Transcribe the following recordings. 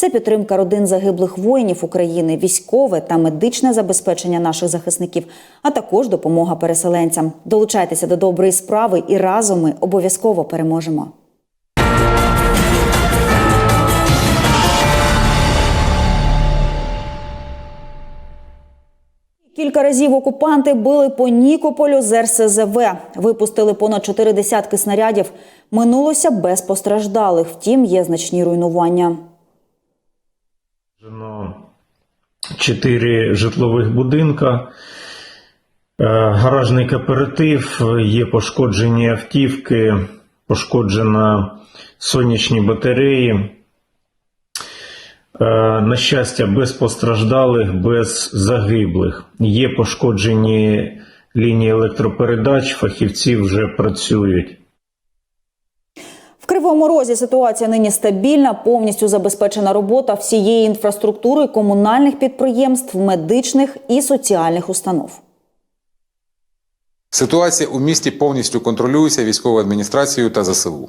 Це підтримка родин загиблих воїнів України, військове та медичне забезпечення наших захисників, а також допомога переселенцям. Долучайтеся до доброї справи і разом ми обов'язково переможемо. Кілька разів окупанти били по Нікополю з РСЗВ. Випустили понад чотири десятки снарядів. Минулося без постраждалих. Втім, є значні руйнування. Чотири житлових будинка, е, гаражний кооператив, є пошкоджені автівки, пошкоджена сонячні батареї. Е, на щастя, без постраждалих, без загиблих. Є пошкоджені лінії електропередач, фахівці вже працюють. Кривому Розі ситуація нині стабільна, повністю забезпечена робота всієї інфраструктури комунальних підприємств, медичних і соціальних установ. Ситуація у місті повністю контролюється військовою адміністрацією та ЗСУ.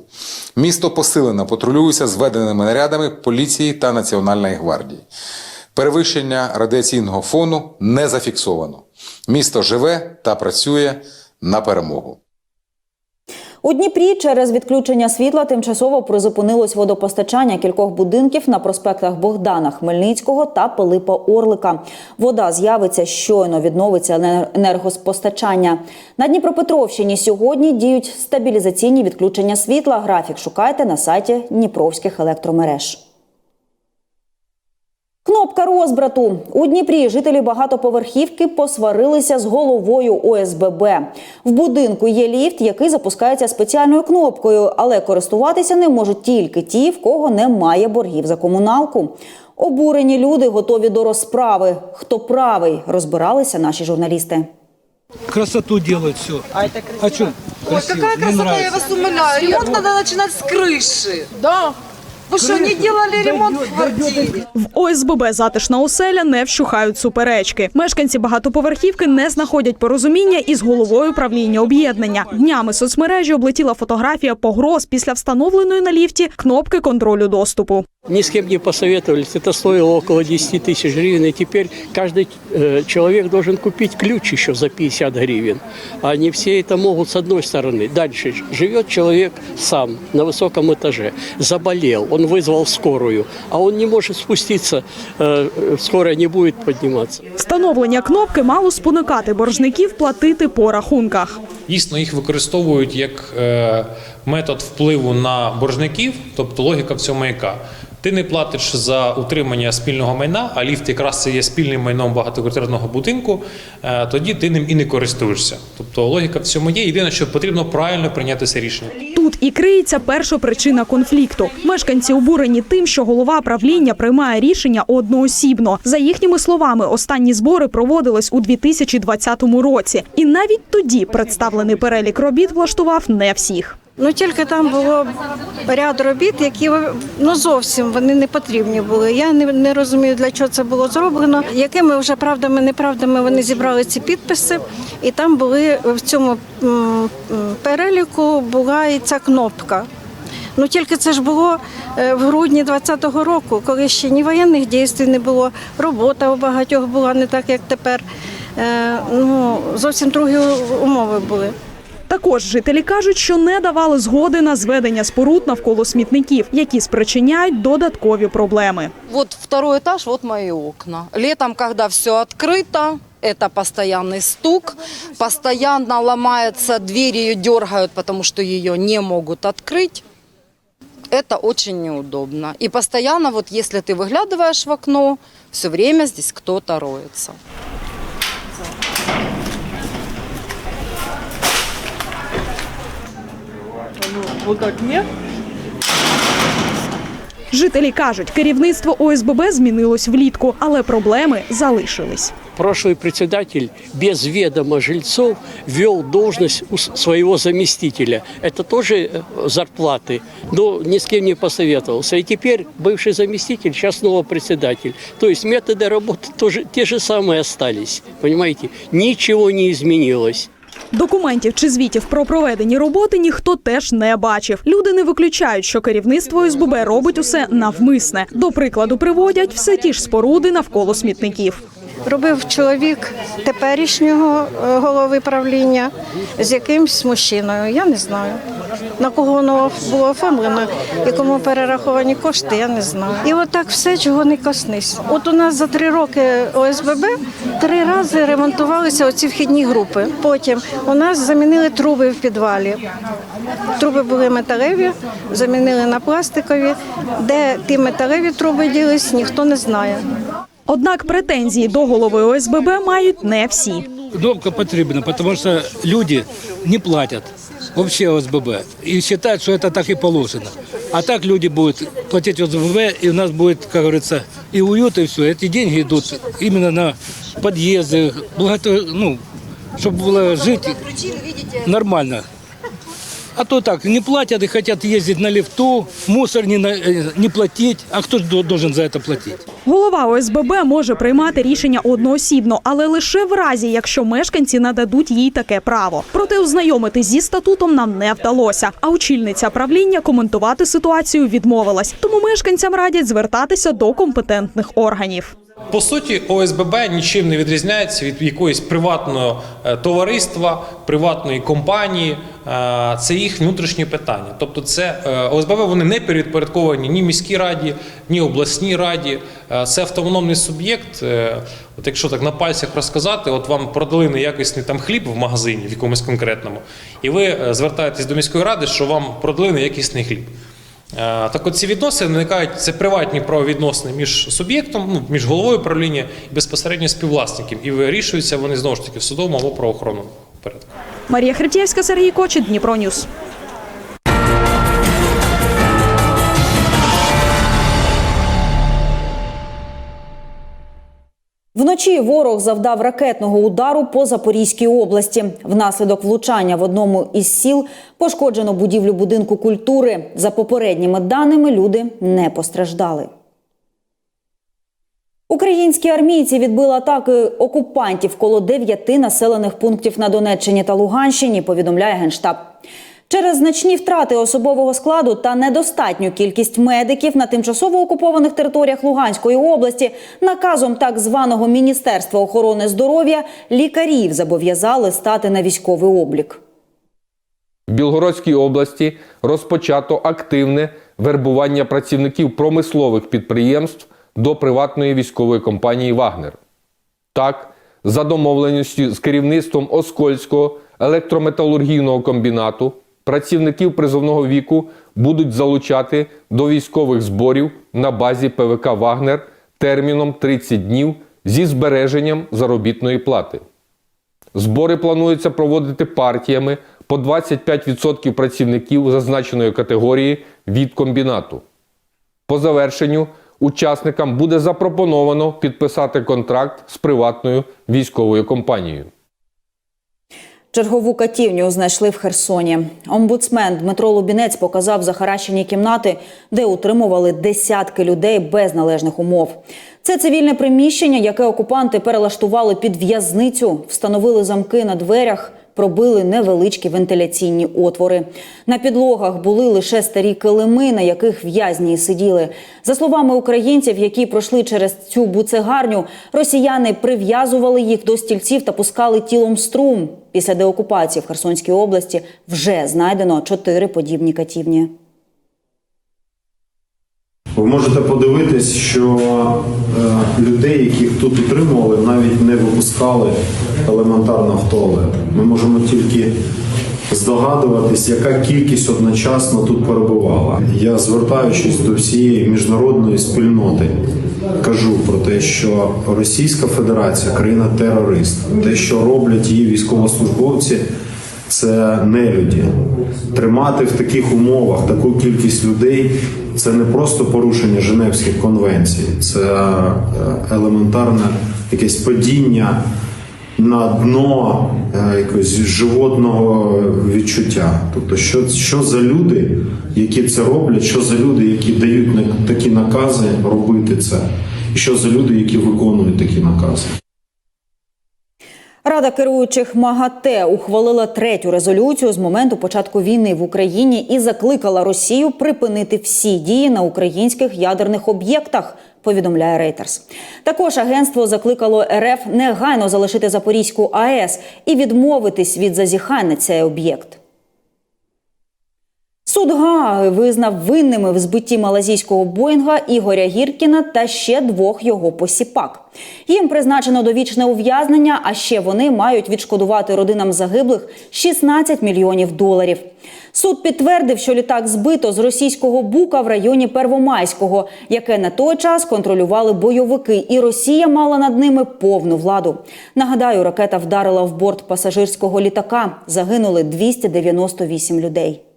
Місто посилено патрулюється зведеними нарядами поліції та Національної гвардії. Перевищення радіаційного фону не зафіксовано. Місто живе та працює на перемогу. У Дніпрі через відключення світла тимчасово призупинилось водопостачання кількох будинків на проспектах Богдана Хмельницького та Пилипа Орлика. Вода з'явиться щойно відновиться енергоспостачання. На Дніпропетровщині сьогодні діють стабілізаційні відключення світла. Графік шукайте на сайті Дніпровських електромереж. Кнопка розбрату у Дніпрі. Жителі багатоповерхівки посварилися з головою ОСББ. В будинку є ліфт, який запускається спеціальною кнопкою, але користуватися ним можуть тільки ті, в кого немає боргів за комуналку. Обурені люди готові до розправи. Хто правий, розбиралися наші журналісти. красоту делают все. А это красиво? А что? Ой, какая Мне красота, нравится. я вас умоляю. Ремонт надо начинать с крыши. Да. Вы что, не делали ремонт в квартире? В ОСББ затишна оселя не вщухають суперечки. Мешканці багатоповерхівки не знаходять порозуміння із головою правління об'єднання. Днями соцмережі облетіла фотографія погроз після встановленої на ліфті кнопки контролю доступу. Ни с кем не посоветовались. Это стоило около 10 тысяч гривен. И теперь каждый э, человек должен купить ключ еще за 50 гривен. А не все это могут с одной стороны. Дальше живет человек сам на высоком этаже. Заболел, он вызвал скорую. А он не может спуститься, э, э, скорая не будет подниматься. Встановлення кнопки мало спонукати боржників платити по рахунках. Дійсно, їх використовують як е, метод впливу на боржників, тобто логіка в цьому яка. Ти не платиш за утримання спільного майна, а ліфт якраз це є спільним майном багатоквартирного будинку, е, тоді ти ним і не користуєшся. Тобто логіка в цьому є. Єдине, що потрібно правильно прийняти це рішення. Тут і криється перша причина конфлікту. Мешканці обурені тим, що голова правління приймає рішення одноосібно. За їхніми словами, останні збори проводились у 2020 році, і навіть тоді представлений перелік робіт влаштував не всіх. Ну тільки там було ряд робіт, які ну зовсім вони не потрібні були. Я не, не розумію, для чого це було зроблено. Якими вже правдами, неправдами вони зібрали ці підписи, і там були в цьому переліку була і ця кнопка. Ну тільки це ж було е, в грудні 2020 року, коли ще ні воєнних дій не було, робота у багатьох була не так, як тепер. Е, Ну зовсім другі умови були. Також жителі кажуть, що не давали згоди на зведення споруд навколо смітників, які спричиняють додаткові проблеми. Вот второй этаж, вот мои окна. Летом, когда все открыто, это постоянный стук, постоянно ломается дверь, ее дергают, потому что ее не могут открыть. Это очень неудобно. И постоянно, вот если ты выглядываешь в окно, все время здесь кто-то роется. Жителі кажуть, керівництво ОСББ змінилось влітку, але проблеми залишились. прошлый председатель без ведома жильцов ввел должность у с- своего заместителя. Это тоже э, зарплаты, но ни с кем не посоветовался. И теперь бывший заместитель, сейчас снова председатель. То есть методы работы тоже те же самые остались. Понимаете, ничего не изменилось. Документів чи звітів про проведені роботи ніхто теж не бачив. Люди не виключають, що керівництво СББ робить усе навмисне. До прикладу приводять все ті ж споруди навколо смітників. Робив чоловік теперішнього е, голови правління з якимсь мужчиною. Я не знаю. На кого воно було оформлено і кому перераховані кошти, я не знаю. І отак все, чого не коснись. От у нас за три роки ОСББ три рази ремонтувалися оці вхідні групи. Потім у нас замінили труби в підвалі. Труби були металеві, замінили на пластикові. Де ті металеві труби ділись, ніхто не знає. Однак претензії до голови ОСББ мають не всі. Кнопка потрібна, тому що люди не платять вообще ОСББ і вважають, що це так і положено. А так люди будуть платити ОСББ, і у нас буде, як говориться, і уют, і все. Ці деньги йдуть іменно на під'їзди, ну, щоб було жити нормально. А то так, не платят и хотят ездить на лифту, мусор не, на- э, не платить. А кто ж до- должен за это платить? Голова ОСББ може приймати рішення одноосібно, але лише в разі, якщо мешканці нададуть їй таке право. Проте ознайомити зі статутом нам не вдалося. А очільниця правління коментувати ситуацію відмовилась. Тому мешканцям радять звертатися до компетентних органів. По суті, ОСББ нічим не відрізняється від якоїсь приватного е, товариства, приватної компанії. Е, Це їх внутрішні питання. Тобто, це е, ОСББ вони не підпорядковані ні міській раді, ні обласній раді. Це автономний суб'єкт. От якщо так на пальцях розказати, от вам продали неякісний там хліб в магазині, в якомусь конкретному, і ви звертаєтесь до міської ради, що вам продали неякісний хліб. Е, Так от ці відносини виникають, це приватні правовідносини між суб'єктом, ну, між головою правління і безпосередньо співвласників. І вирішуються вони знову ж таки в судовому або правоохоронному порядку. Марія Хребтєвська, Сергій Кочет, Дніпро Ньюс. Вночі ворог завдав ракетного удару по Запорізькій області. Внаслідок влучання в одному із сіл пошкоджено будівлю будинку культури. За попередніми даними, люди не постраждали. Українські армійці відбили атаки окупантів коло дев'яти населених пунктів на Донеччині та Луганщині. Повідомляє генштаб. Через значні втрати особового складу та недостатню кількість медиків на тимчасово окупованих територіях Луганської області наказом так званого Міністерства охорони здоров'я лікарів зобов'язали стати на військовий облік. В Білгородській області розпочато активне вербування працівників промислових підприємств до приватної військової компанії Вагнер. Так, за домовленістю з керівництвом Оскольського електрометалургійного комбінату працівників призовного віку будуть залучати до військових зборів на базі ПВК Вагнер терміном 30 днів зі збереженням заробітної плати. Збори планується проводити партіями по 25% працівників зазначеної категорії від комбінату. По завершенню учасникам буде запропоновано підписати контракт з приватною військовою компанією. Чергову катівню знайшли в Херсоні. Омбудсмен Дмитро Лубінець показав захаращені кімнати, де утримували десятки людей без належних умов. Це цивільне приміщення, яке окупанти перелаштували під в'язницю, встановили замки на дверях, пробили невеличкі вентиляційні отвори. На підлогах були лише старі килими, на яких в'язні сиділи. За словами українців, які пройшли через цю буцегарню, росіяни прив'язували їх до стільців та пускали тілом струм. Після деокупації в Херсонській області вже знайдено чотири подібні катівні. Ви можете подивитись, що е, людей, яких тут утримували, навіть не випускали елементарно в туалет. Ми можемо тільки здогадуватись, яка кількість одночасно тут перебувала. Я звертаючись до всієї міжнародної спільноти, кажу про те, що Російська Федерація країна терорист, те, що роблять її військовослужбовці, це нелюді. Тримати в таких умовах таку кількість людей це не просто порушення Женевських конвенцій, це е, елементарне якесь падіння на дно е, якогось животного відчуття. Тобто, що, що за люди, які це роблять, що за люди, які дають такі накази робити це, і що за люди, які виконують такі накази. Рада керуючих МАГАТЕ ухвалила третю резолюцію з моменту початку війни в Україні і закликала Росію припинити всі дії на українських ядерних об'єктах. Повідомляє Рейтерс. Також агентство закликало РФ негайно залишити Запорізьку АЕС і відмовитись від зазіхання цей об'єкт. Суд Гааги визнав винними в збитті малазійського Боїнга Ігоря Гіркіна та ще двох його посіпак. Їм призначено довічне ув'язнення, а ще вони мають відшкодувати родинам загиблих 16 мільйонів доларів. Суд підтвердив, що літак збито з російського бука в районі Первомайського, яке на той час контролювали бойовики, і Росія мала над ними повну владу. Нагадаю, ракета вдарила в борт пасажирського літака. Загинули 298 людей.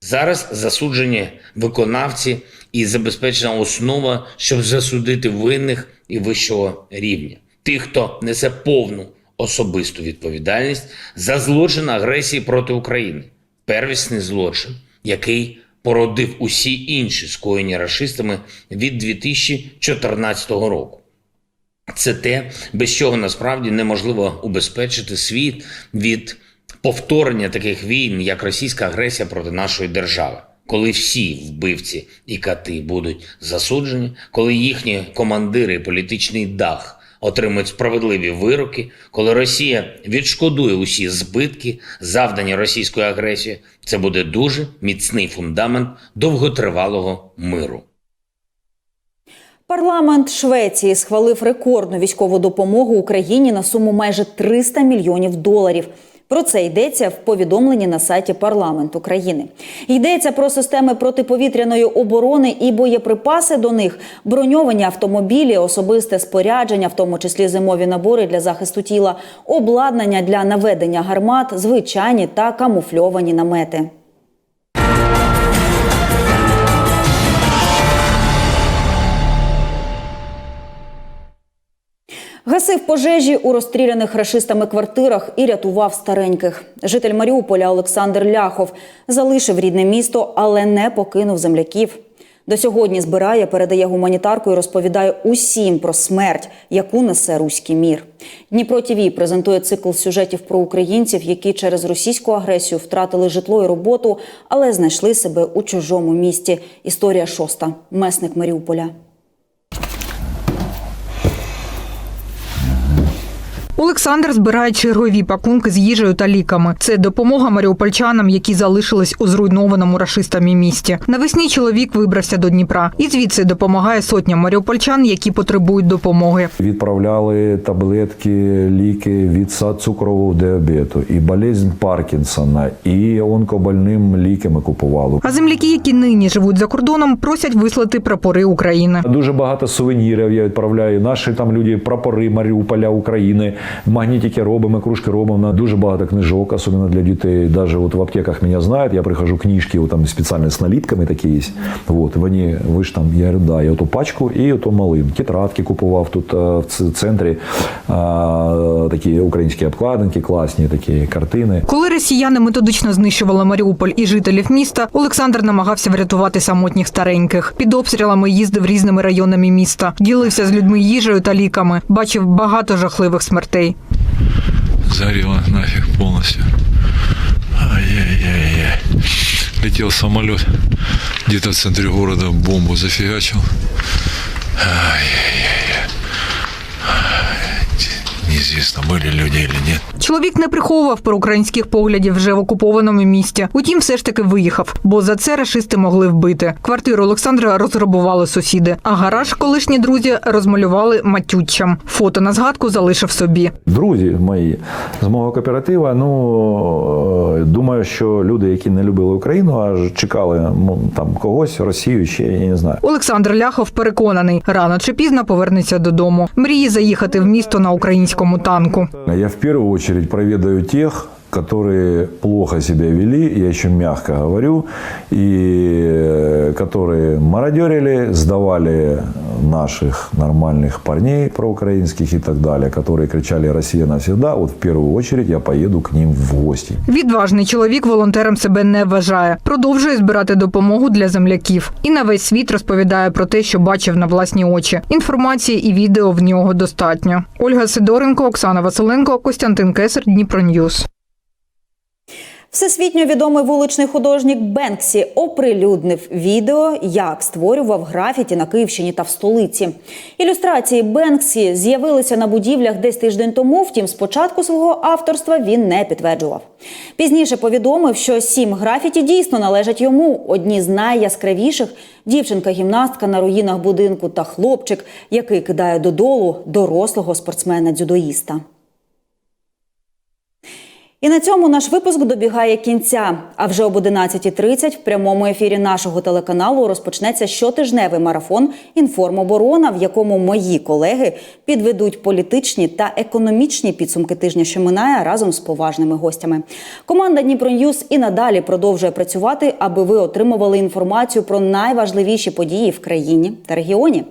Зараз засуджені виконавці і забезпечена основа, щоб засудити винних і вищого рівня. Тих, хто несе повну особисту відповідальність за злочин агресії проти України, первісний злочин, який породив усі інші скоєні рашистами від 2014 року. Це те, без чого насправді неможливо убезпечити світ від повторення таких війн, як російська агресія проти нашої держави. Коли всі вбивці і кати будуть засуджені, коли їхні командири і політичний дах отримають справедливі вироки, коли Росія відшкодує усі збитки, завдані російською агресією, це буде дуже міцний фундамент довготривалого миру. Парламент Швеції схвалив рекордну військову допомогу Україні на суму майже 300 мільйонів доларів. Про це йдеться в повідомленні на сайті парламенту країни. Йдеться про системи протиповітряної оборони і боєприпаси до них, броньовані автомобілі, особисте спорядження, в тому числі зимові набори для захисту тіла, обладнання для наведення гармат, звичайні та камуфльовані намети. Гасив пожежі у розстріляних рашистами квартирах і рятував стареньких. Житель Маріуполя Олександр Ляхов залишив рідне місто, але не покинув земляків. До сьогодні збирає, передає гуманітарку і розповідає усім про смерть, яку несе руський мір. Дніпро ТІВІ презентує цикл сюжетів про українців, які через російську агресію втратили житло і роботу, але знайшли себе у чужому місті. Історія шоста. Месник Маріуполя. Олександр збирає чергові пакунки з їжею та ліками. Це допомога маріупольчанам, які залишились у зруйнованому рашистами місті. Навесні чоловік вибрався до Дніпра і звідси допомагає сотням маріупольчан, які потребують допомоги. Відправляли таблетки, ліки від цукрового діабету, і болезнь Паркінсона, і онкобольним ліки ми купували. А земляки, які нині живуть за кордоном, просять вислати прапори України. Дуже багато сувенірів я відправляю. Наші там люди, прапори Маріуполя, України, магнітики робимо, кружки робимо. Дуже багато книжок, особливо для дітей. Даже от в аптеках мене знають, я прихожу, книжки, от там спеціально з налітками такі є. Вот, вони, ви ж там, я говорю, да, я оту пачку і ото малим. Тетрадки купував тут е, в центрі, а, такі українські обкладинки, класні такі картини. Коли росіяни методично знищували Маріуполь і жителів міста, Олександр намагався врятувати самотніх стареньких. Під обстрілами їздив різними районами міста, ділився з людьми їжею та ліками, бачив багато жахливих смертей. Зарила нафиг полностью. Ай-яй-яй-яй. Летел самолет. Где-то в центре города бомбу зафигачил. Ай-яй-яй-яй. Неизвестно, были люди или нет. Чоловік не приховував проукраїнських поглядів вже в окупованому місті. Утім, все ж таки виїхав, бо за це рашисти могли вбити. Квартиру Олександра розграбували сусіди, а гараж колишні друзі розмалювали матюччям. Фото на згадку залишив собі. Друзі мої з мого кооператива. Ну е, думаю, що люди, які не любили Україну, а чекали ну, там когось, Росію, ще я не знаю. Олександр Ляхов переконаний, рано чи пізно повернеться додому. Мріє заїхати в місто на українському танку Я в первую очередь проведаю тех, которые плохо себя вели, я еще мягко говорю, и э, которые мародерили, сдавали наших нормальных парней проукраинских и так далее, которые кричали «Россия навсегда», вот в первую очередь я поеду к ним в гости. Відважний чоловік волонтером себе не вважає. Продовжує збирати допомогу для земляків. І на весь світ розповідає про те, що бачив на власні очі. Інформації і відео в нього достатньо. Ольга Сидоренко, Оксана Василенко, Костянтин Кесар, Дніпро Ньюс. Всесвітньо відомий вуличний художник Бенксі оприлюднив відео, як створював графіті на Київщині та в столиці. Ілюстрації Бенксі з'явилися на будівлях десь тиждень тому. Втім, спочатку свого авторства він не підтверджував. Пізніше повідомив, що сім графіті дійсно належать йому. Одні з найяскравіших дівчинка-гімнастка на руїнах будинку та хлопчик, який кидає додолу дорослого спортсмена-дзюдоїста. І на цьому наш випуск добігає кінця. А вже об 11.30 в прямому ефірі нашого телеканалу розпочнеться щотижневий марафон Інформоборона, в якому мої колеги підведуть політичні та економічні підсумки тижня, що минає разом з поважними гостями. Команда Дніпро Ньюс і надалі продовжує працювати, аби ви отримували інформацію про найважливіші події в країні та регіоні.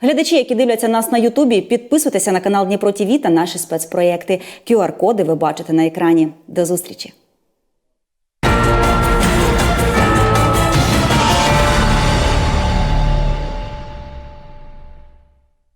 Глядачі, які дивляться нас на Ютубі, підписуйтеся на канал Дніпро ТІВІ та наші спецпроєкти. QR-коди ви бачите на екрані. До зустрічі!